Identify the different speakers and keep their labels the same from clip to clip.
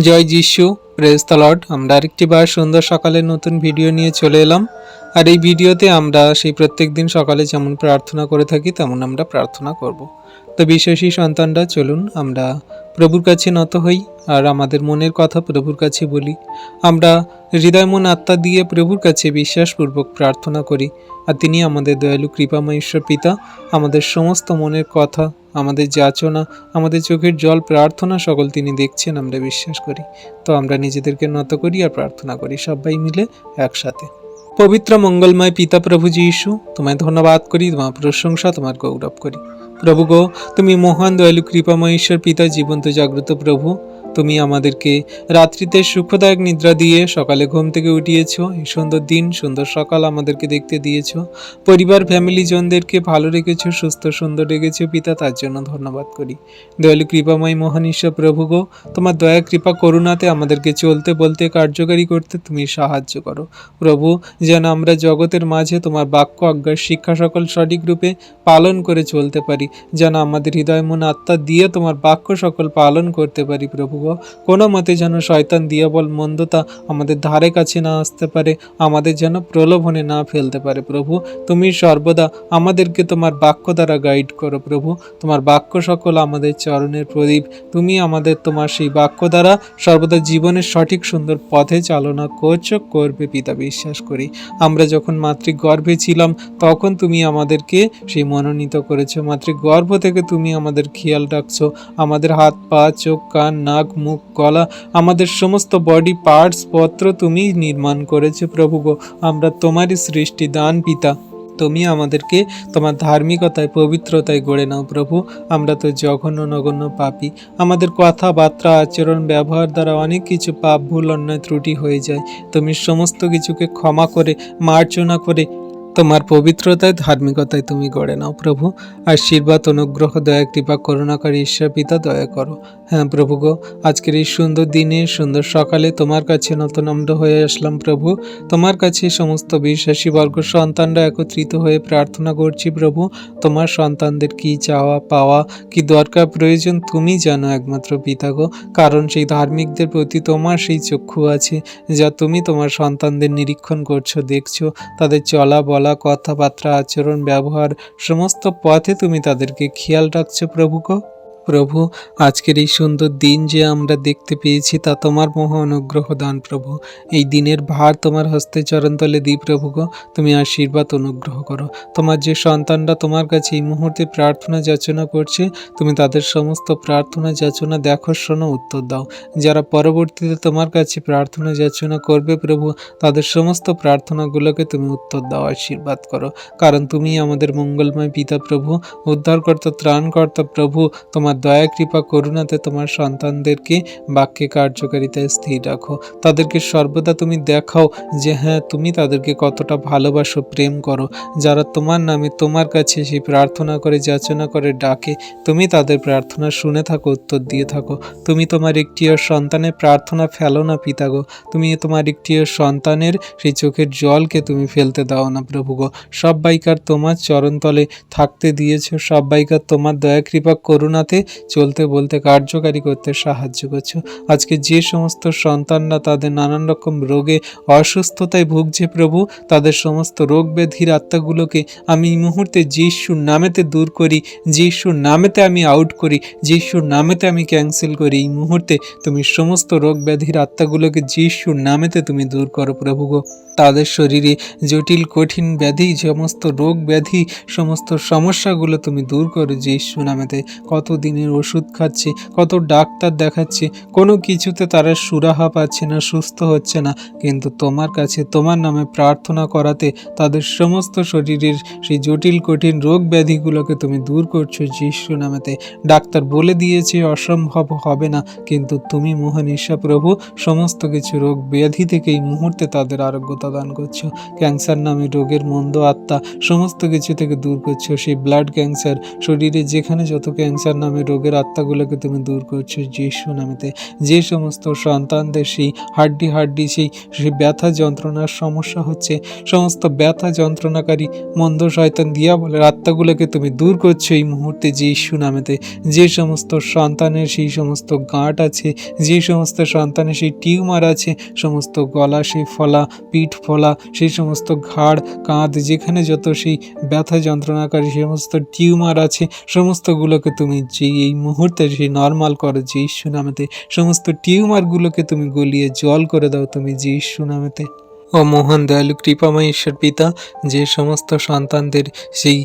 Speaker 1: জয় যিশু press Lord আমরা আরেকটি বার সুন্দর সকালে নতুন ভিডিও নিয়ে চলে এলাম। আর এই ভিডিওতে আমরা সেই প্রত্যেক দিন সকালে যেমন প্রার্থনা করে থাকি, তেমন আমরা প্রার্থনা করব। তো বিশ্বাসী সন্তানরা, চলুন আমরা প্রভুর কাছে নত হই আর আমাদের মনের কথা প্রভুর কাছে বলি। আমরা হৃদয়, মন, আত্মা দিয়ে প্রভুর কাছে বিশ্বাসপূর্বক প্রার্থনা করি। আর তিনি আমাদের দয়ালু, কৃপাময় ঈশ্বর পিতা, আমাদের সমস্ত মনের কথা আমাদের যাচনা, আমাদের চোখের জল, প্রার্থনা সকল তিনি দেখছেন, আমরা বিশ্বাস করি। তো আমরা নিজেদেরকে নত করি আর প্রার্থনা করি, সবাই মিলে একসাথে। পবিত্র মঙ্গলময় পিতা প্রভু যীশু, তোমায় ধন্যবাদ করি, তোমার প্রশংসা, তোমার গৌরব করি। প্রভু গো, তুমি মহান, দয়ালু, কৃপাময় ঈশ্বর, পিতা, জীবন্ত, জাগ্রত প্রভু তুমি আমাদেরকে রাত্রিতে সুখদায়ক নিদ্রা দিয়ে সকালে ঘুম থেকে উঠিয়েছো, এই সুন্দর দিন, সুন্দর সকাল আমাদেরকে দেখতে দিয়েছ। পরিবার ফ্যামিলি জনদেরকে ভালো রেখেছো, সুস্থ, সুন্দর রেখেছো পিতা, তার জন্য ধন্যবাদ করি। দয়ালু, কৃপাময়, মহান ঈশ্বর প্রভু গো, তোমার দয়া, কৃপা, করুণাতে আমাদেরকে চলতে, বলতে, কার্যকারী করতে তুমি সাহায্য করো। প্রভু, যেন আমরা জগতের মাঝে তোমার বাক্য আজ্ঞার শিক্ষা সকল সঠিক রূপে পালন করে চলতে পারি। যেন আমাদের হৃদয়, মন, আত্মা দিয়ে তোমার বাক্য সকল পালন করতে পারি প্রভু কোনো মতে যেন শয়তান দিয়াবল মন্দতা আমাদের ধারে কাছে না আসতে পারে, আমাদের যেন প্রলোভনে না ফেলতে পারে। প্রভু, তুমি সর্বদা আমাদেরকে তোমার বাক্য দ্বারা গাইড করো। প্রভু, তোমার বাক্য সকল আমাদের চরণের প্রদীপ। তুমি আমাদের তোমার সেই বাক্য দ্বারা সর্বদা জীবনের সঠিক সুন্দর পথে চালনা করছ, করবে পিতা বিশ্বাস করি। আমরা যখন মাতৃগর্ভে ছিলাম, তখন তুমি আমাদেরকে সেই মনোনীত করেছ। মাতৃগর্ভ থেকে তুমি আমাদের খেয়াল রাখছো। আমাদের হাত পা, চোখ, কান, নাক মুখ, গলা, আমাদের সমস্ত বডি পার্টস পত্র তুমি নির্মাণ করেছ প্রভু গো। আমরা তোমারই সৃষ্টি, দান পিতা। তুমি আমাদেরকে তোমার ধার্মিকতায়, পবিত্রতায় গড়ে নাও প্রভু। আমরা তো জঘন্য, নগণ্য পাপী। আমাদের কথাবার্তা, আচরণ, ব্যবহার দ্বারা অনেক কিছু পাপ, ভুল, অন্যায়, ত্রুটি হয়ে যায়। তুমি সমস্ত কিছুকে ক্ষমা করে, মার্জনা করে তোমার পবিত্রতায়, ধার্মিকতায় তুমি গড়ে নাও প্রভু। আশীর্বাদ, অনুগ্রহ, দয়া, কৃপা, করুণাকারী ঈশ্বর, পিতা, দয়া করো। হ্যাঁ প্রভু গো, আজকের এই সুন্দর দিনে, সুন্দর সকালে তোমার কাছে নতনম্র হয়ে আসলাম প্রভু। তোমার কাছে সমস্ত বিশ্বাসী বর্গ সন্তানরা একত্রিত হয়ে প্রার্থনা করছি প্রভু, তোমার সন্তানদের কি চাওয়া, পাওয়া, কি দরকার, প্রয়োজন তুমি জানো একমাত্র পিতা গো। কারণ সেই ধার্মিকদের প্রতি তোমার সেই চক্ষু আছে, যা তুমি তোমার সন্তানদের নিরীক্ষণ করছ, দেখছ, তাদের চলা বলা কথাবার্তা আচরণ ব্যবহার সমস্ত পথে তুমি তাদেরকে খেয়াল রাখছো প্রভু প্রভু, আজকের এই সুন্দর দিন যে আমরা দেখতে পেয়েছি তা তোমার মহা অনুগ্রহ দান প্রভু। এই দিনের ভার তোমার হস্তে চরণতলে দিই প্রভু গো, তুমি আশীর্বাদ অনুগ্রহ করো। তোমার যে সন্তানরা তোমার কাছে এই মুহূর্তে প্রার্থনা যাচনা করছে, তুমি তাদের সমস্ত প্রার্থনা যাচনা দেখো, শোনো, উত্তর দাও। যারা পরবর্তীতে তোমার কাছে প্রার্থনা যাচনা করবে প্রভু, তাদের সমস্ত প্রার্থনাগুলোকে তুমি উত্তর দাও, আশীর্বাদ করো। কারণ তুমি আমাদের মঙ্গলময় পিতা প্রভু, উদ্ধারকর্তা, ত্রাণকর্তা প্রভু, তোমার দয়া, কৃপা, করুণাতে তোমার সন্তানদেরকে বাক্যে কার্যকারিতায় স্থির রাখো। তাদেরকে সর্বদা তুমি দেখাও যে হ্যাঁ তুমি তাদেরকে কতটা ভালোবাসো, প্রেম করো। যারা তোমার নামে তোমার কাছে সেই প্রার্থনা করে, যাচনা করে, ডাকে, তুমি তাদের প্রার্থনা শুনে থাকো, উত্তর দিয়ে থাকো। তুমি তোমার একটিও সন্তানের প্রার্থনা ফেলো না, পিতা গো। তুমি তোমার একটিও সন্তানের সেই চোখের জলকে তুমি ফেলতে দাও না, প্রভু গো। সবাইকার তোমার চরণতলে থাকতে দিয়েছ। সবাইকার তোমার দয়া, কৃপা, করুণাতে চলতে বলতে কার্যকারী করতে সাহায্য করছ। আজকে যে সমস্ত সন্তানরা তাদের নানান রকম রোগে অসুস্থতায় ভুগছে প্রভু, তাদের সমস্ত রোগ ব্যাধির আত্মাগুলোকে আমি এই মুহূর্তে যিশুর নামেতে দূর করি, যিশুর নামেতে আমি আউট করি, যিশুর নামেতে আমি ক্যান্সেল করি। এই মুহূর্তে তুমি সমস্ত রোগ ব্যাধির আত্মাগুলোকে যিশুর নামেতে তুমি দূর করো প্রভু গো। তাদের শরীরে জটিল, কঠিন ব্যাধি, সমস্ত রোগ ব্যাধি, সমস্ত সমস্যাগুলো তুমি দূর করো যিশু নামেতে। কত দিনের ওষুধ খাচ্ছে, কত ডাক্তার দেখাচ্ছে, কোনো কিছুতে তারা সুরাহা পাচ্ছে না, সুস্থ হচ্ছে না। কিন্তু তোমার কাছে, তোমার নামে প্রার্থনা করাতে তাদের সমস্ত শরীরের সেই জটিল, কঠিন রোগ ব্যাধিগুলোকে তুমি দূর করছ যিশু নামেতে। ডাক্তার বলে দিয়েছে, অসম্ভব হবে না। কিন্তু তুমি মোহন ঈশা প্রভু, সমস্ত কিছু রোগ ব্যাধি থেকে এই মুহূর্তে তাদের আরোগ্যতা দান করছ। ক্যান্সার নামে রোগের মন্দ আত্মা, সমস্ত কিছু থেকে দূর করছ। সেই ব্লাড ক্যান্সার, শরীরে যেখানে যত ক্যান্সার নামে রোগের আত্মাগুলোকে তুমি দূর করছ যিশু নামেতে। যে সমস্ত সন্তানদের সেই হাড্ডি হাড্ডি, সেই সেই ব্যথা যন্ত্রণার সমস্যা হচ্ছে, সমস্ত ব্যথা যন্ত্রণাকারী, মন্দ শয়তান দিয়া বলে আত্মাগুলোকে তুমি দূর করছ এই মুহূর্তে যিশু নামেতে। যে সমস্ত সন্তানের সেই সমস্ত গাঁট আছে, যে সমস্ত সন্তানের সেই টিউমার আছে, সমস্ত গলা, সেই ফলা, পিঠ ফলা, সেই সমস্ত ঘাড়, কাঁধ, যেখানে যত সেই ব্যথা যন্ত্রণাকারী, সমস্ত টিউমার আছে, সমস্তগুলোকে তুমি যে এই মুহূর্তে সেই নর্মাল করো যে ঈশ্বর নামেতে সমস্ত টিউমারগুলোকে তুমি গলিয়ে জল করে দাও তুমি যে ঈশ্বর নামেতে। ও মোহন দয়ালু কৃপাময় ঈশ্বর পিতা, যে সমস্ত সন্তানদের সেই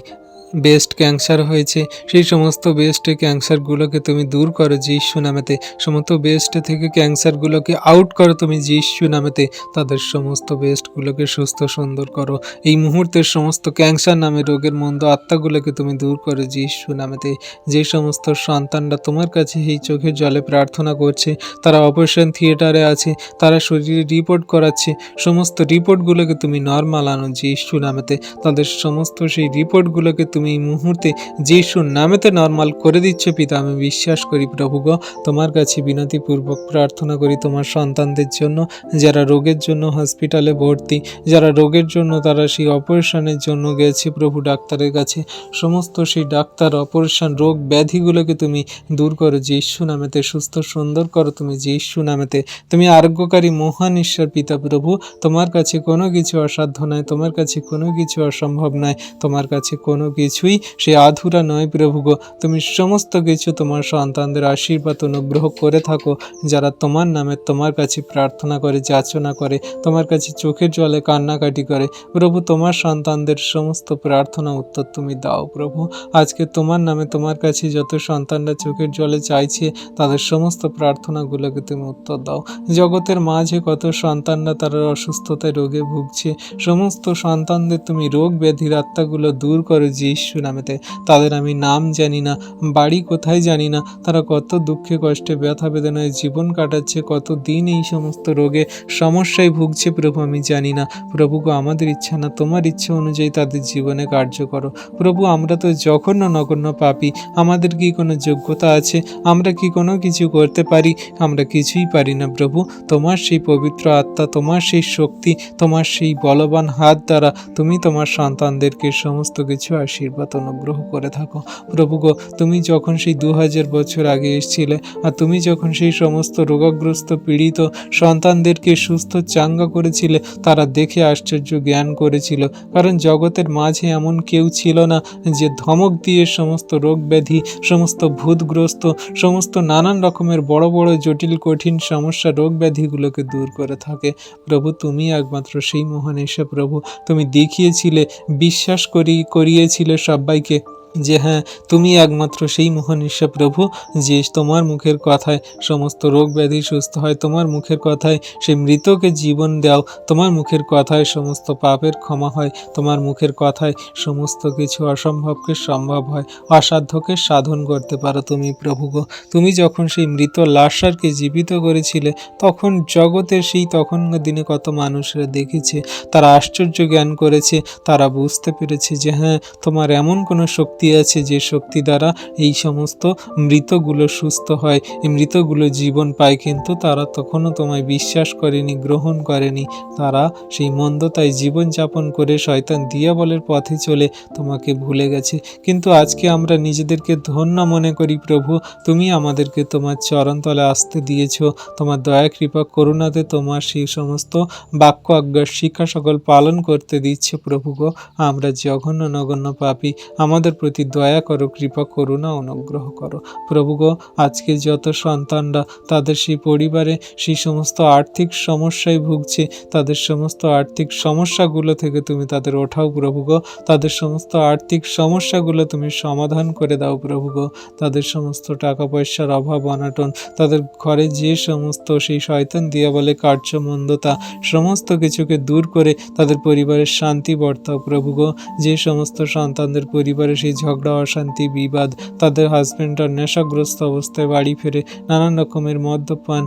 Speaker 1: বেস্ট ক্যান্সার হয়েছে, সেই সমস্ত বেস্ট ক্যান্সারগুলোকে তুমি দূর করো যিশু নামেতে। সমস্ত বেস্ট থেকে ক্যান্সারগুলোকে আউট করো তুমি যিশু নামেতে। তাদের সমস্ত বেস্টগুলোকে সুস্থ সুন্দর করো। এই মুহূর্তের সমস্ত ক্যান্সার নামে রোগের মন্দ আত্মাগুলোকে তুমি দূর করো যিশু নামেতে। যে সমস্ত সন্তানরা তোমার কাছে এই চোখের জলে প্রার্থনা করছে, তারা অপারেশন থিয়েটারে আছে, তারা শরীরে রিপোর্ট করাচ্ছে, সমস্ত রিপোর্টগুলোকে তুমি নর্মাল আনো যিশু নামেতে। তাদের সমস্ত সেই রিপোর্টগুলোকে তুমি এই মুহূর্তে যিশুর নামেতে নর্মাল করে দিচ্ছ পিতা। আমি বিশ্বাস করি প্রভু তোমার কাছে বিনতিপূর্বক প্রার্থনা করি তোমার সন্তানদের জন্য, যারা রোগের জন্য হসপিটালে ভর্তি, যারা রোগের জন্য তারা সেই অপারেশনের জন্য গেছে প্রভু ডাক্তারের কাছে। সমস্ত সেই ডাক্তার অপারেশন রোগ ব্যাধিগুলোকে তুমি দূর করো, যিশু নামেতে সুস্থ সুন্দর করো তুমি, যিশু নামেতে। তুমি আরোগ্যকারী মহান ঈশ্বর পিতা প্রভু, তোমার কাছে কোনো কিছু অসাধ্য নয়, তোমার কাছে কোনো কিছু অসম্ভব নয়, তোমার কাছে কোনো কিছুই সে আধুরা নয় প্রভু গো। তুমি সমস্ত কিছু তোমার সন্তানদের আশীর্বাদ অনুগ্রহ করে থাকো, যারা তোমার নামে তোমার কাছে প্রার্থনা করে, যাচনা করে, তোমার কাছে চোখের জলে কান্নাকাটি করে। প্রভু, তোমার সন্তানদের সমস্ত প্রার্থনা উত্তর তুমি দাও প্রভু। আজকে তোমার নামে তোমার কাছে যত সন্তানরা চোখের জলে চাইছে, তাদের সমস্ত প্রার্থনাগুলোকে তুমি উত্তর দাও। জগতের মাঝে কত সন্তানরা তারা অসুস্থতায় রোগে ভুগছে, সমস্ত সন্তানদের তুমি রোগ ব্যাধির আত্মাগুলো দূর করো, যিশু নামেতে। তাদের আমি নাম জানি না, বাড়ি কোথায় জানি না। তারা কত দুঃখে কষ্টে, ব্যথা বেদনায় জীবন কাটাচ্ছে, কত দিন এই সমস্ত রোগে, সমস্যায় ভুগছে প্রভু আমি জানি না। প্রভু গো আমাদের ইচ্ছা না, তোমার ইচ্ছা অনুযায়ী তাদের জীবনে কার্য করো। প্রভু, আমরা তো জঘন্য, নগণ্য পাপি। আমাদের কি কোনো যোগ্যতা আছে? আমরা কি কোনো কিছু করতে পারি? আমরা কিছুই পারি না প্রভু। তোমার সেই পবিত্র আত্মা, তোমার সেই শক্তি, তোমার সেই বলবান হাত দ্বারা তুমি তোমার সন্তানদেরকে সমস্ত কিছু আশীর্বাদ অনুগ্রহ করে থাকো। প্রভু গো, তুমি যখন সেই দু হাজার বছর আগে এসেছিলে আর তুমি যখন সেই সমস্ত রোগাগ্রস্ত পীড়িত সন্তানদেরকে সুস্থ চাঙ্গা করেছিলে, তারা দেখে আশ্চর্য জ্ঞান করেছিল। কারণ জগতের মাঝে এমন কেউ ছিল না যে ধমক দিয়ে সমস্ত রোগ ব্যাধি সমস্ত ভূতগ্রস্ত, সমস্ত নানান রকমের বড় বড় জটিল কঠিন সমস্যা রোগ ব্যাধিগুলোকে দূর করে থাকে। প্রভু, তুমি একমাত্র সেই মহান এসে প্রভু। তুমি দেখিয়েছিলে, বিশ্বাস করি, করিয়েছিলে সবাইকে যে হ্যাঁ তুমি একমাত্র সেই মহান ঈশ্বর প্রভু, যে তোমার মুখের কথায় সমস্ত রোগ ব্যাধি সুস্থ হয়, তোমার মুখের কথায় সেই মৃতকে জীবন দাও, তোমার মুখের কথায় সমস্ত পাপের ক্ষমা হয়, তোমার মুখের কথায় সমস্ত কিছু অসম্ভবকে সম্ভব হয়, অসাধ্যকে সাধন করতে পারো তুমি প্রভু গো। তুমি যখন সেই মৃত লাশারকে জীবিত করেছিলে, তখন জগতের সেই তখনকার দিনে কত মানুষরা দেখেছে, তারা আশ্চর্য জ্ঞান করেছে, তারা বুঝতে পেরেছে যে হ্যাঁ তোমার এমন কোনো শক্তি আছে, যে শক্তি দ্বারা এই সমস্ত মৃতগুলো সুস্থ হয়। এই মৃতগুলো জীবন পায়, কিন্তু তারা তখনও তোমায় বিশ্বাস করেনি, গ্রহণ করেনি। তারা সেই মন্দতায় জীবনযাপন করে শয়তান দিয়াবলের পথে চলে তোমাকে ভুলে গেছে। কিন্তু আজকে আমরা নিজেদেরকে ধন্য মনে করি, প্রভু। তুমি আমাদেরকে তোমার চরণতলে আসতে দিয়েছ। তোমার দয়া, কৃপা, করুণাতে তোমার সেই সমস্ত বাক্য আজ্ঞার শিক্ষা সকল পালন করতে দিচ্ছে প্রভু গো। আমরা জঘন্য, নগণ্য পাপি। আমাদের প্রতি দয়া করো, কৃপা করুণা অনুগ্রহ করো। প্রভু গো, আজকে যত সন্তানরা তাদের সেই পরিবারে সেই সমস্ত আর্থিক সমস্যায় ভুগছে, তাদের সমস্ত আর্থিক সমস্যাগুলো থেকে তুমি তাদের ওঠাও প্রভু গো। তাদের সমস্ত আর্থিক সমস্যাগুলো তুমি সমাধান করে দাও প্রভু গো। তাদের সমস্ত টাকা পয়সার অভাব, অনাটন, তাদের ঘরে যে সমস্ত সেই শয়তান দিয়া বলে কার্যমন্দতা, সমস্ত কিছুকে দূর করে তাদের পরিবারের শান্তি বর্তাও প্রভু গো। যে সমস্ত সন্তানদের পরিবারে সেই ঝগড়া, অশান্তি, বিবাদ, তাদের হাজব্যান্ডরা নেশাগ্রস্ত অবস্থায় বাড়ি ফেরে নানান রকমের মদ্যপান,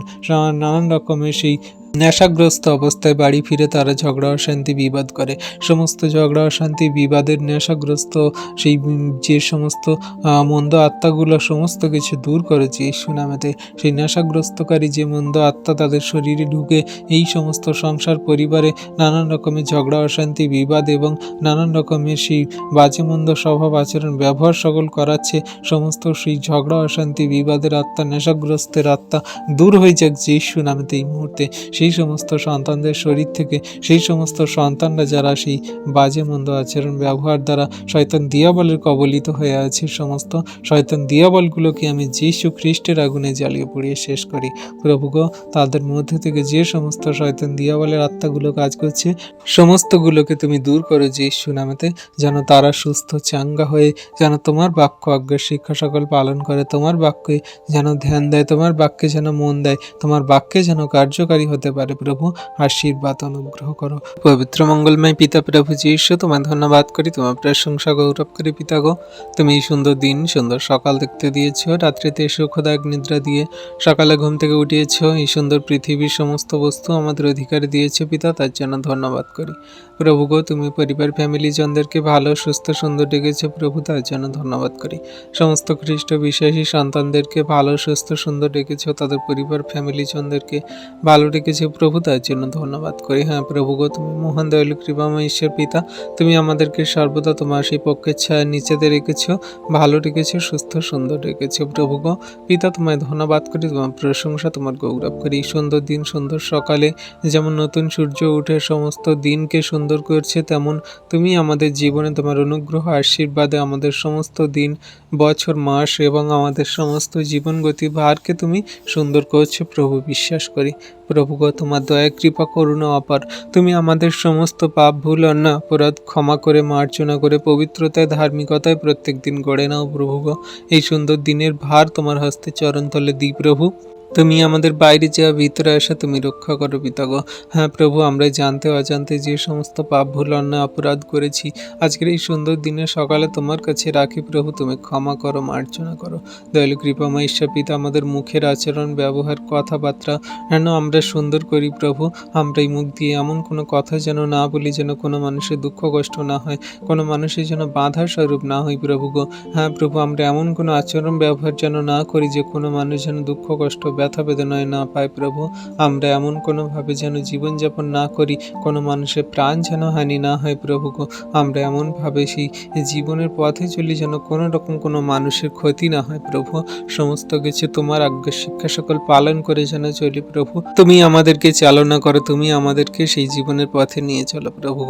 Speaker 1: নানান রকমের সেই নেশাগ্রস্ত অবস্থায় বাড়ি ফিরে তারা ঝগড়া অশান্তি বিবাদ করে। সমস্ত ঝগড়া অশান্তি বিবাদের নেশাগ্রস্ত, সেই যে সমস্ত মন্দ আত্মাগুলো সমস্ত কিছু দূর করেছে ঈশ্বর নামেতে। সেই নেশাগ্রস্তকারী যে মন্দ আত্মা তাদের শরীরে ঢুকে, এই সমস্ত সংসার, পরিবারে নানান রকমের ঝগড়া, অশান্তি, বিবাদ এবং নানান রকমের সেই বাজে মন্দ স্বভাব, আচরণ ব্যবহার সকল করাচ্ছে, সমস্ত সেই ঝগড়া, অশান্তি, বিবাদের আত্মা, নেশাগ্রস্তের আত্মা দূর হয়ে যাক যে ঈশ্বর নামেতে এই মুহূর্তে। সেই সমস্ত সন্তানদের শরীর থেকে, সেই সমস্ত সন্তানরা যারা সেই বাজে মন্দ আচরণ ব্যবহার দ্বারা শয়তান দিয়াবলের কবলিত হয়ে আছে, সমস্ত শয়তান দিয়াবলগুলোকে আমি যীশু খ্রিস্টের আগুনে জ্বালিয়ে পুড়িয়ে শেষ করি। প্রভুগ তাদের মধ্যে থেকে যে সমস্ত শয়তান দিয়াবলের আত্মাগুলো কাজ করছে, সমস্তগুলোকে তুমি দূর করো যীশু নামেতে, যেন তারা সুস্থ চাঙ্গা হয়ে, যেন তোমার বাক্য আজ্ঞার শিক্ষা সকল পালন করে, তোমার বাক্যে যেন ধ্যান দেয়, তোমার বাক্যে যেন মন দেয়, তোমার বাক্যে যেন কার্যকারী হতে পারে প্রভু, আশীর্বাদ অনুগ্রহ করো। পবিত্র মঙ্গলময় পিতা প্রভু যীশু, তোমায় ধন্যবাদ করি, তোমার প্রশংসা গৌরব করি পিতা গো। তুমি এই সুন্দর দিন, সুন্দর সকাল দেখতে দিয়েছ, রাত্রিতে সুখদায়ক নিদ্রা দিয়ে সকালে ঘুম থেকে উঠিয়েছ, এই সুন্দর পৃথিবীর সমস্ত বস্তু আমাদের অধিকারে দিয়েছে পিতা, তার জন্য ধন্যবাদ করি। প্রভু গো, তুমি পরিবার ফ্যামিলি জনদেরকে ভালো, সুস্থ, সুন্দর ডেকেছো প্রভু, তার জন্য ধন্যবাদ করি। সমস্ত খ্রিস্ট বিশ্বাসী সন্তানদেরকে ভালো, সুস্থ, সুন্দর ডেকেছো, তাদের পরিবার ফ্যামিলি জনদেরকে ভালো রেখেছে প্রভু তার জন্য ধন্যবাদ করি। হ্যাঁ প্রভু গো, তুমি মহান দয়ালু কৃপাময় ঈশ্বর পিতা। তুমি আমাদেরকে সর্বদা তোমার সেই পক্ষের ছায়া নিচেতে রেখেছ, ভালো রেখেছো, সুস্থ, সুন্দর রেখেছ। প্রভু গো, পিতা, তোমায় ধন্যবাদ করি, তোমার প্রশংসা, তোমার গৌরব করি। সুন্দর দিন, সুন্দর সকালে যেমন নতুন সূর্য উঠে সমস্ত দিনকে সুন্দর করছে, তেমন তুমি আমাদের জীবনে তোমার অনুগ্রহ, আশীর্বাদে আমাদের সমস্ত দিন বছর, মাস এবং আমাদের সমস্ত জীবন গতি ভারকে তুমি সুন্দর করছ, প্রভু বিশ্বাস করি। প্রভু তোমার দয়া, কৃপা, করুণা, অপার। তুমি আমাদের সমস্ত পাপ, ভুল, অন্যায়, অপরাধ ক্ষমা করে, মার্জনা করে, পবিত্রতায়, ধার্মিকতায় প্রত্যেক দিন গড়ে নাও প্রভু গো। এই সুন্দর দিনের ভার তোমার হস্তে চরণতলে দিই প্রভু। তুমি আমাদের বাইরে যাওয়া ভিতরে আসা তুমি রক্ষা করো পিতাগ। হ্যাঁ প্রভু, আমরা জানতে অজান্তে যে সমস্ত পাপ, ভুল, অন্যায়, অপরাধ করেছি, আজকের এই সুন্দর দিনে সকালে তোমার কাছে রাখি প্রভু, তুমি ক্ষমা করো, মার্জনা করো। দয়ালু কৃপাময় ঈশ্বর পিতা, আমাদের মুখের আচরণ, ব্যবহার, কথাবার্তা, যেন আমরা সুন্দর করি প্রভু আমরা এই মুখ দিয়ে এমন কোনো কথা যেন না বলি, যেন কোনো মানুষের দুঃখ কষ্ট না হয়, কোনো মানুষের যেন বাধা স্বরূপ না হই প্রভু গো। হ্যাঁ প্রভু, আমরা এমন কোনো আচরণ, ব্যবহার যেন না করি, যে কোনো মানুষ যেন দুঃখ, কষ্ট ব্যথা বেদনায় না পায় প্রভু। আমরা এমন কোনোভাবে যেন জীবনযাপন না করি, কোনো মানুষের প্রাণ যেন হানি না হয় প্রভু আমরা এমনভাবে সেই জীবনের পথে চলি যেন কোনো রকম কোনো মানুষের ক্ষতি না হয় প্রভু। সমস্ত কিছু তোমার আজ্ঞা শিক্ষা সকল পালন করে যেন চলি প্রভু। তুমি আমাদেরকে চালনা করো, তুমি আমাদেরকে সেই জীবনের পথে নিয়ে চলো প্রভু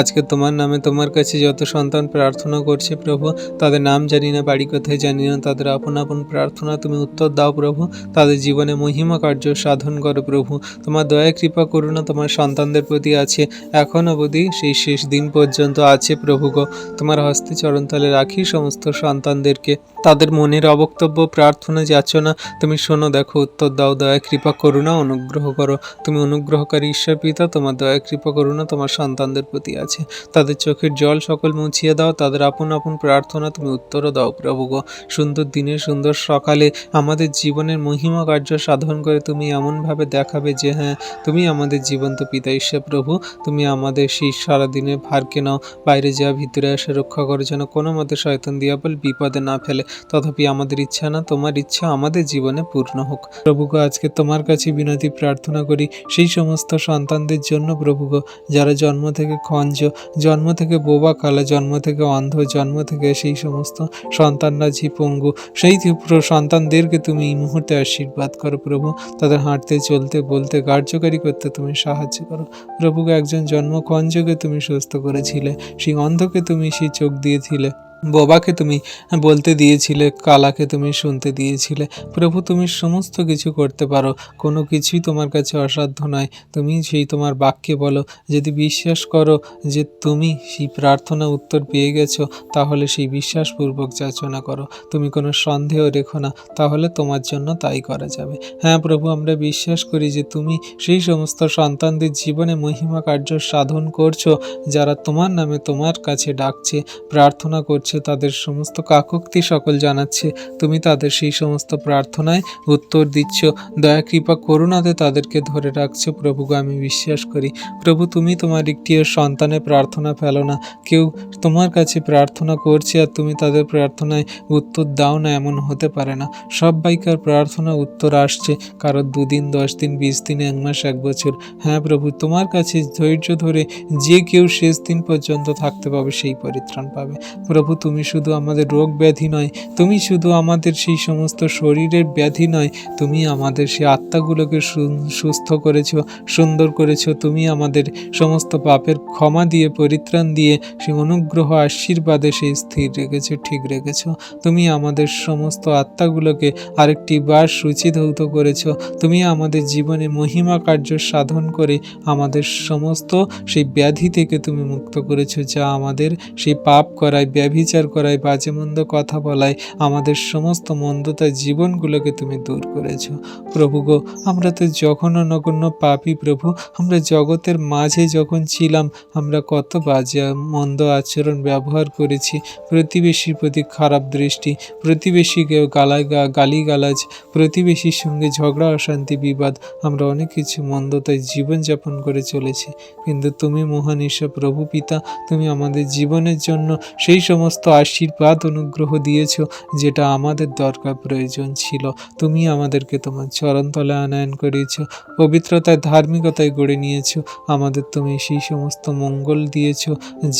Speaker 1: আজকে তোমার নামে তোমার কাছে যত সন্তান প্রার্থনা করছে প্রভু, তাদের নাম জানি না, বাড়ি কোথায় জানি না, তাদের আপন আপন প্রার্থনা তুমি উত্তর দাও প্রভু। তাদের জীবনে মহিমা কার্য সাধন করো প্রভু। তোমার দয়া, কৃপা, করুণা তোমার সন্তানদের প্রতি আছে। এখন অবধি সেই শেষ দিন পর্যন্ত আছে প্রভু গো। তোমার হস্তে চরণতলে রাখি সমস্ত সন্তানদেরকে। তাদের মনের অবক্তব্য, প্রার্থনা যাচনা তুমি শোনো, দেখো, উত্তর দাও। দয়া, কৃপা, করুণা অনুগ্রহ করো। তুমি অনুগ্রহকারী ঈশ্বর পিতা, তোমার দয়া, কৃপা, করুণা তোমার সন্তানদের প্রতি আছে। তাদের চোখের জল সকল মুছিয়ে দাও। তাদের আপন আপন প্রার্থনা তুমি উত্তরও দাও প্রভু গো। সুন্দর দিনে সুন্দর সকালে আমাদের জীবনের মহিমা কার্য সাধন করে তুমি এমনভাবে দেখাবে যে হ্যাঁ তুমি আমাদের জীবন্ত পিতা ঈশ্বর প্রভু, তুমি আমাদের সেই সারাদিনের ভারকে নাও, বাইরে যাওয়া ভিতরে আসে, রক্ষা করো যেন কোনো মতে শয়তান দিয়াবল বিপদে না ফেলে। তথাপি আমাদের ইচ্ছা না, তোমার ইচ্ছা আমাদের জীবনে পূর্ণ হোক। প্রভু গো, আজকে তোমার কাছে বিনতি, প্রার্থনা করি, সেই সমস্ত সন্তানদের জন্য প্রভু গো, যারা জন্ম থেকে খঞ্জ, জন্ম থেকে বোবা কালা, জন্ম থেকে অন্ধ, জন্ম থেকে সেই সমস্ত সন্তানরা ঝি পঙ্গু, সেই সন্তানদেরকে তুমি এই মুহূর্তে আশীর্বাদ করো প্রভু। তাদের হাঁটতে, চলতে, বলতে, কার্যকারী করতে তুমি সাহায্য করো। প্রভুকে একজন জন্ম যুগে তুমি সুস্থ করেছিলে। সেই অন্ধকে তুমি সেই চোখ দিয়েছিলে। বোবাকে তুমি বলতে দিয়েছিলে, কালাকে তুমি শুনতে দিয়েছিলে। প্রভু, তুমি সমস্ত কিছু করতে পারো। কোনো কিছুই তোমার কাছে অসাধ্য নয়। তুমি সেই তোমার বাক্যে বলো, যদি বিশ্বাস করো যে তুমি সেই প্রার্থনা উত্তর পেয়ে গেছো, তাহলে সেই বিশ্বাসপূর্বক যাচনা করো। তুমি কোনো সন্দেহ রেখো না, তাহলে তোমার জন্য তাই করা যাবে। হ্যাঁ প্রভু, আমরা বিশ্বাস করি যে তুমি সেই সমস্ত সন্তানদের জীবনে মহিমা কার্য সাধন করছ, যারা তোমার নামে তোমার কাছে ডাকছে, প্রার্থনা করছে। করছ তাদের সমস্ত কাকক্তি সকল জানাচ্ছে। তুমি তাদের সেই সমস্ত প্রার্থনায় উত্তর দিচ্ছ। দয়া কৃপা করুণাতে তাদেরকে ধরে রাখছো প্রভু গো, আমি বিশ্বাস করি। প্রভু তুমি তোমার একটি সন্তানে প্রার্থনা ফেলো না। কেউ তোমার কাছে প্রার্থনা করছে আর তুমি তাদের প্রার্থনায় উত্তর দাও না এমন হতে পারে না। সবাইকার প্রার্থনা উত্তর আসছে। কারোর দুদিন দশ দিন বিশ দিন এক মাস এক বছর। হ্যাঁ প্রভু তোমার কাছে ধৈর্য ধরে যে কেউ শেষ দিন পর্যন্ত থাকতে পাবে সেই পরিত্রাণ পাবে। প্রভু তুমি শুধু আমাদের রোগ ব্যাধি নয়, তুমি শুধু আমাদের সেই সমস্ত শরীরের ব্যাধি নয়, তুমি আমাদের সেই আত্মাগুলোকে সুস্থ করেছ, সুন্দর করেছ, তুমি আমাদের সমস্ত পাপের ক্ষমা দিয়ে, পরিত্রাণ দিয়ে, সেই অনুগ্রহ, আশীর্বাদে সেই স্থির রেখেছো, ঠিক রেখেছো। তুমি আমাদের সমস্ত আত্মাগুলোকে আরেকটি বার সূচিধৌত করেছ। তুমি আমাদের জীবনে মহিমা কার্য সাধন করে আমাদের সমস্ত সেই ব্যাধি থেকে তুমি মুক্ত করেছ, যা আমাদের সেই পাপ করায় ব্যভিচার করায় বাজে মন্দ কথা বলায় আমাদের সমস্ত মন্দতা জীবনগুলোকে তুমি দূর করেছ। প্রভু গো, আমরা তো জঘন্য নগণ্য পাপী প্রভু। আমরা জগতের মাঝে যখন ছিলাম, আমরা কত বাজে মন্দ আচরণ ব্যবহার করেছি। প্রতিবেশীর প্রতি খারাপ দৃষ্টি প্রতিবেশীকে গালি গালাজ প্রতিবেশীর সঙ্গে ঝগড়া, অশান্তি, বিবাদ, আমরা অনেক কিছু মন্দতায় জীবনযাপন করে চলেছি। কিন্তু তুমি মহান ঈশ্বর, প্রভু পিতা, তুমি আমাদের জীবনের জন্য সেই সমস্ত আশীর্বাদ, অনুগ্রহ দিয়েছ, যেটা আমাদের দরকার, প্রয়োজন ছিল। তুমি আমাদেরকে তোমার চরণতলে আনয়ন করিয়েছ পবিত্রতায়, ধার্মিকতায় গড়ে নিয়েছ। আমাদের তুমি সেই সমস্ত মঙ্গল দিয়েছ,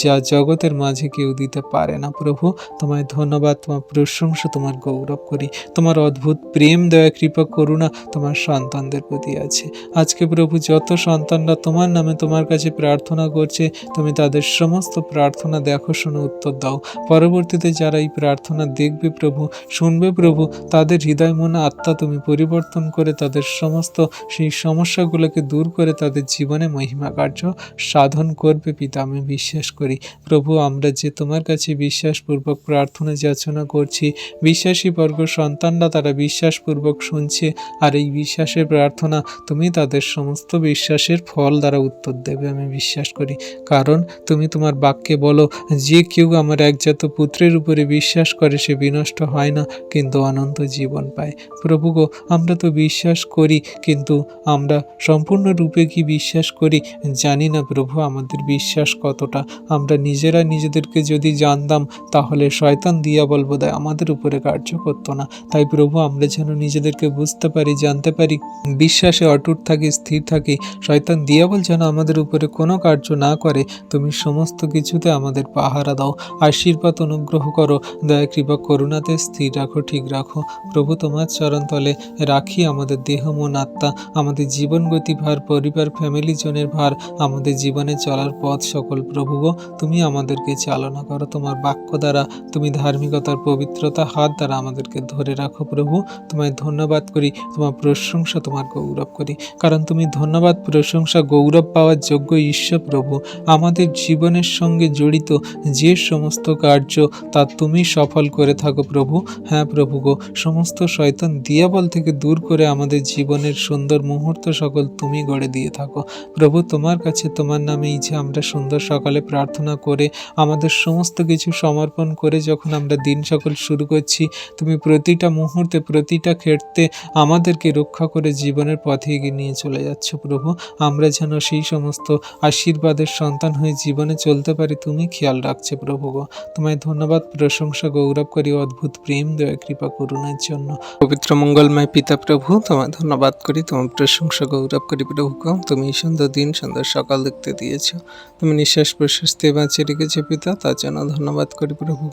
Speaker 1: যা জগতের মাঝে কেউ দিতে পারে না। প্রভু, তোমায় ধন্যবাদ, তোমার প্রশংসা, তোমার গৌরব করি। তোমার অদ্ভুত প্রেম, দয়া, কৃপা, করুণা তোমার সন্তানদের প্রতি আছে। আজকে প্রভু, যত সন্তানরা তোমার নামে তোমার কাছে প্রার্থনা করছে, তুমি তাদের সমস্ত প্রার্থনা, দেখো, শোনো, উত্তর দাও। পরবর্তীতে যারা এই প্রার্থনা দেখবে প্রভু, শুনবে প্রভু, তাদের হৃদয়, মনে, আত্মা তুমি পরিবর্তন করে তাদের সমস্ত সেই সমস্যাগুলোকে দূর করে তাদের জীবনে মহিমা কার্য সাধন করবে পিতা, আমি বিশ্বাস করি। প্রভু, আমরা যে তোমার কাছে বিশ্বাসপূর্বক প্রার্থনা যাচনা করছি, বিশ্বাসী বর্গ সন্তানরা তারা বিশ্বাসপূর্বক শুনছে আর এই বিশ্বাসের প্রার্থনা তুমি তাদের সমস্ত বিশ্বাসের ফল দ্বারা উত্তর দেবে, আমি বিশ্বাস করি। কারণ তুমি তোমার বাক্যে বলো, যে কেউ আমার একজাত পুত্রের উপরে বিশ্বাস করে সে বিনষ্ট হয় না, কিন্তু অনন্ত জীবন পায়। প্রভু গো, আমরা তো বিশ্বাস করি, কিন্তু আমরা সম্পূর্ণরূপে কি বিশ্বাস করি? জানি না প্রভু, আমাদের বিশ্বাস কতটা? আমরা নিজেরা নিজেদেরকে যদি জানতাম, তাহলে শয়তান দিয়া বল বোধহয় আমাদের উপরে কার্য করতো না। তাই প্রভু, আমরা যেন নিজেদেরকে বুঝতে পারি, জানতে পারি, বিশ্বাসে অটুট থাকি, স্থির থাকি, শয়তান দিয়াবল যেন আমাদের উপরে কোনো কার্য না করে, তুমি সমস্ত কিছুতে আমাদের পাহারা দাও, আশীর্বাদ অনুগ্রহ করো, দয়া কৃপা করুণাতে স্থির রাখো, ঠিক রাখো। প্রভু তোমার চরণ তলে রাখি আমাদের দেহ, মন, আত্মা, আমাদের জীবন গতি ভার, পরিবার ফ্যামিলি জনের ভার, আমাদের জীবনে চলার পথ সকল। প্রভু তুমি আমাদেরকে চালনা করো তোমার বাক্য দ্বারা, তুমি ধার্মিকতার পবিত্রতা হাত দ্বারা আমাদেরকে ধরে রাখো। প্রভু, তোমায় ধন্যবাদ করি, তোমার প্রশংসা তোমার গৌরব করি। কারণ তুমি ধন্যবাদ, প্রশংসা, গৌরব পাওয়ার যোগ্য ঈশ্বর প্রভু। আমাদের জীবনের সঙ্গে জড়িত যে সমস্ত কার্য, তা তুমি সফল করে থাকো প্রভু। হ্যাঁ প্রভু গো, সমস্ত শয়তান দিয়াবল থেকে দূর করে আমাদের জীবনের সুন্দর মুহূর্ত সকল তুমি গড়ে দিয়ে থাকো। প্রভু, তোমার কাছে তোমার নামে এই যে আমরা সুন্দর সকালে প্রার্থনা করে আমাদের সমস্ত কিছু সমর্পণ করে যখন আমরা দিন সকল শুরু করছি, তুমি প্রতিটা মুহূর্তে, প্রতিটা ক্ষেত্রে আমাদেরকে রক্ষা করে জীবনের পথে এগিয়ে নিয়ে চলে যাচ্ছ প্রভু। আমরা যেন সেই সমস্ত আশীর্বাদের সন্তান হয়ে জীবনে চলতে পারি, তুমি খেয়াল রাখছে প্রভু গো। তোমায় ধন্যবাদ, প্রশংসা, গৌরব করি, অদ্ভুত প্রেম, দয়া, কৃপা, করুণার জন্য। পবিত্র মঙ্গলময় পিতা প্রভু, তোমায় ধন্যবাদ করি, তোমার প্রশংসা, গৌরব করি প্রভু গো তুমি সুন্দর দিন, সুন্দর সকাল দেখতে দিয়েছ। তুমি নিঃশ্বাস প্রশ্বাস দিয়ে বাঁচিয়ে রেখেছো পিতা, তার জন্য ধন্যবাদ করি প্রভু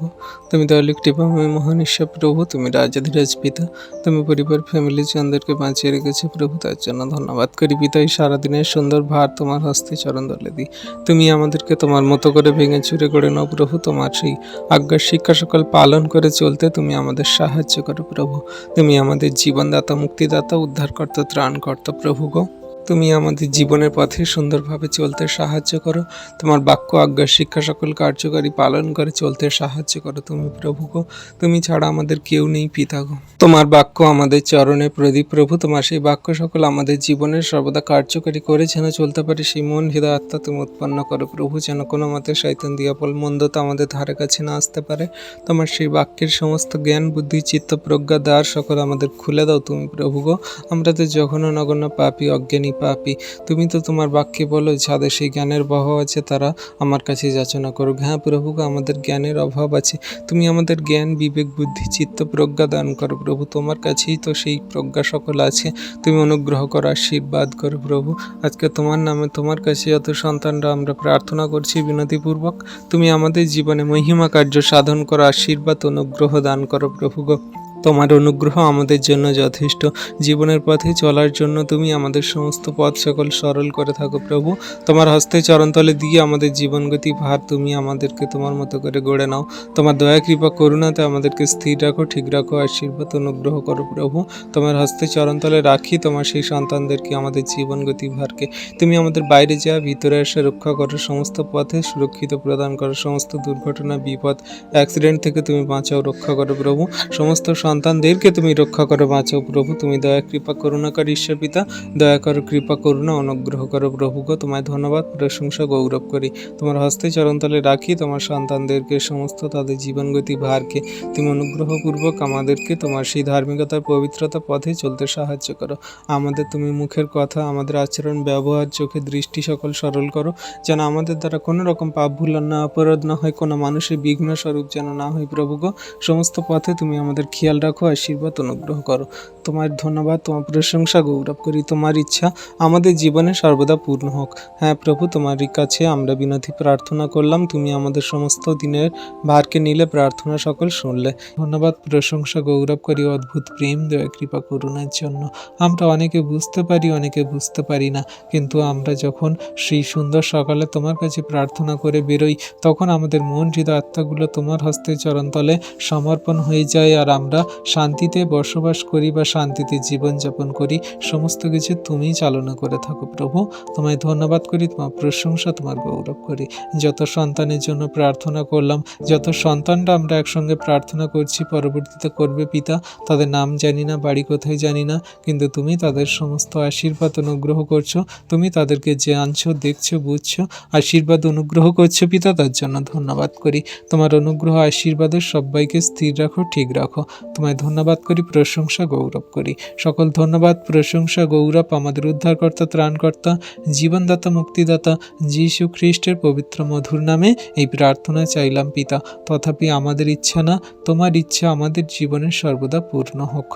Speaker 1: তুমি দয়ালু কৃপাময় মহান ঈশ্বর প্রভু, তুমি রাজাধিরাজ পিতা, তুমি পরিবার ফ্যামিলি জনদেরকে বাঁচিয়ে রেখেছো প্রভু, তার জন্য ধন্যবাদ করি পিতা। এই সারাদিনের সুন্দর ভার তোমার হস্তে চরণ দলে দিই। তুমি আমাদেরকে তোমার মতো করে ভেঙে চুরে করে নাও প্রভু, তোমার সেই আজ্ঞার শিক্ষা সকল পালন করে চলতে তুমি আমাদের সাহায্য করো প্রভু। তুমি আমাদের জীবনদাতা, মুক্তিদাতা, উদ্ধারকর্তা, ত্রাণকর্তা প্রভু গো। তুমি আমাদের জীবনের পথে সুন্দরভাবে চলতে সাহায্য করো। তোমার বাক্য, আজ্ঞা, শিক্ষা সকল কার্যকারী পালন করে চলতে সাহায্য করো তুমি প্রভু গো। তুমি ছাড়া আমাদের কেউ নেই পিতা গো। তোমার বাক্য আমাদের চরণে প্রদীপ প্রভু। তোমার সেই বাক্য সকল আমাদের জীবনের সর্বদা কার্যকারী করে যেন চলতে পারে। সেই মন হৃদয় আত্মা তুমি উৎপন্ন করো প্রভু। যেন কোনো মতে শৈতান দিয়াপল মন্দতা আমাদের ধারে কাছে না আসতে পারে। তোমার সেই বাক্যের সমস্ত জ্ঞান, বুদ্ধি, চিত্ত, প্রজ্ঞা, দ্বার সকল আমাদের খুলে দাও তুমি প্রভু গো। আমরা তো জঘন্য, নগণ্য, পাপি, অজ্ঞানী পাপি, তুমি তো তোমার বাক্যে বলো, যাদের সেই জ্ঞানের অভাব আছে তারা আমার কাছে যাচনা করুক। হ্যাঁ প্রভু, আমাদের জ্ঞানের অভাব আছে। তুমি আমাদের জ্ঞান, বিবেক, বুদ্ধি, চিত্ত প্রজ্ঞা দান করো প্রভু। তোমার কাছেই তো সেই প্রজ্ঞা সকল আছে। তুমি অনুগ্রহ করো, আশীর্বাদ করো প্রভু। আজকে তোমার নামে তোমার কাছে যত সন্তানরা আমরা প্রার্থনা করছি বিনতিপূর্বক, তুমি আমাদের জীবনে মহিমা কার্য সাধন করো, আশীর্বাদ, অনুগ্রহ দান করো প্রভু গো। তোমার অনুগ্রহ আমাদের জন্য যথেষ্ট। জীবনের পথে চলার জন্য তুমি আমাদের সমস্ত পথ সকল সরল করে থাকো প্রভু। তোমার হস্তে চরণতলে দিয়ে আমাদের জীবনগতি ভার তুমি আমাদেরকে তোমার মতো করে গড়ে নাও। তোমার দয়া, কৃপা, করুণাতে আমাদেরকে স্থির রাখো, ঠিক রাখো, আশীর্বাদ, অনুগ্রহ করো প্রভু। তোমার হস্তে চরণতলে রাখি তোমার সেই সন্তানদেরকে, আমাদের জীবনগতি ভারকে। তুমি আমাদের বাইরে যা, ভিতরে এসে রক্ষা করো, সমস্ত পথে সুরক্ষিত প্রদান করো, সমস্ত দুর্ঘটনা, বিপদ, অ্যাক্সিডেন্ট থেকে তুমি বাঁচাও, রক্ষা করো প্রভু। সমস্ত সন্তানদেরকে তুমি রক্ষা করো, বাঁচাও প্রভু। তুমি দয়া, কৃপা, করুণাকারী ঈশ্বর পিতা। দয়া করো, কৃপা, করুণা, অনুগ্রহ করো প্রভু গো। তোমায় ধন্যবাদ, প্রশংসা, গৌরব করি। তোমার হস্তে চরণতলে রাখি, তোমার সন্তানদেরকে সমস্ত তাদের জীবনগতি ভারকে। তুমি অনুগ্রহপূর্বক আমাদেরকে তোমার সেই ধার্মিকতার পবিত্রতা পথে চলতে সাহায্য করো। আমাদের তুমি মুখের কথা, আমাদের আচরণ, ব্যবহার, চোখে দৃষ্টি সকল সরল করো, যেন আমাদের দ্বারা কোনো রকম পাপ ভুল না, অপরাধ না হয়, কোনো মানুষের বিঘ্ন স্বরূপ যেন না হয় প্রভু গো। সমস্ত পথে তুমি আমাদের খেয়াল রাখো, আশীর্বাদ, অনুগ্রহ করো। তোমার ধন্যবাদ, তোমার প্রশংসা, গৌরব করি। তোমার ইচ্ছা আমাদের জীবনে সর্বদা পূর্ণ হোক। হ্যাঁ প্রভু তোমার কাছে আমরা বিনতি প্রার্থনা করলাম। তুমি আমাদের সমস্ত দিনের ভারকে নিলে প্রার্থনা সকল শুনলে। ধন্যবাদ, প্রশংসা, গৌরব করি। অদ্ভুত প্রেম, দয়া, কৃপা, করুণার জন্য। আমরা অনেকে বুঝতে পারি, অনেকে বুঝতে পারি না। কিন্তু আমরা যখন সেই সুন্দর সকালে তোমার কাছে প্রার্থনা করে বেরোই, তখন আমাদের মন, হৃদয়, আত্মাগুলো তোমার হস্তে চরণতলে সমর্পণ হয়ে যায়। আর আমরা শান্তিতে বসবাস করি বা শান্তিতে জীবনযাপন করি, সমস্ত কিছু তুমিই চালনা করে থাকো প্রভু। তোমায় ধন্যবাদ করি, তোমার প্রশংসা, তোমার গৌরব করি। যত সন্তানের জন্য প্রার্থনা করলাম, যত সন্তানরা আমরা একসঙ্গে প্রার্থনা করছি, পরবর্তীতে করবে পিতা, তাদের নাম জানি না, বাড়ি কোথায় জানি না, কিন্তু তুমি তাদের সমস্ত আশীর্বাদ অনুগ্রহ করছ, তুমি তাদেরকে জানছো, দেখছ, বুঝছ, আশীর্বাদ অনুগ্রহ করছ পিতা, তার জন্য ধন্যবাদ করি। তোমার অনুগ্রহ, আশীর্বাদের সবাইকে স্থির রাখো, ঠিক রাখো। তোমায় ধন্যবাদ করি, প্রশংসা গৌরব করি। সকল ধন্যবাদ, প্রশংসা গৌরব, আমাদের উদ্ধারকর্তা, ত্রাণকর্তা, জীবনদাতা, মুক্তিদাতা, যীশু খ্রিস্টের পবিত্র মধুর নামে এই প্রার্থনা চাইলাম পিতা। তথাপি আমাদের ইচ্ছা না, তোমার ইচ্ছা আমাদের জীবনের সর্বদা পূর্ণ হোক।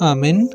Speaker 1: আমেন।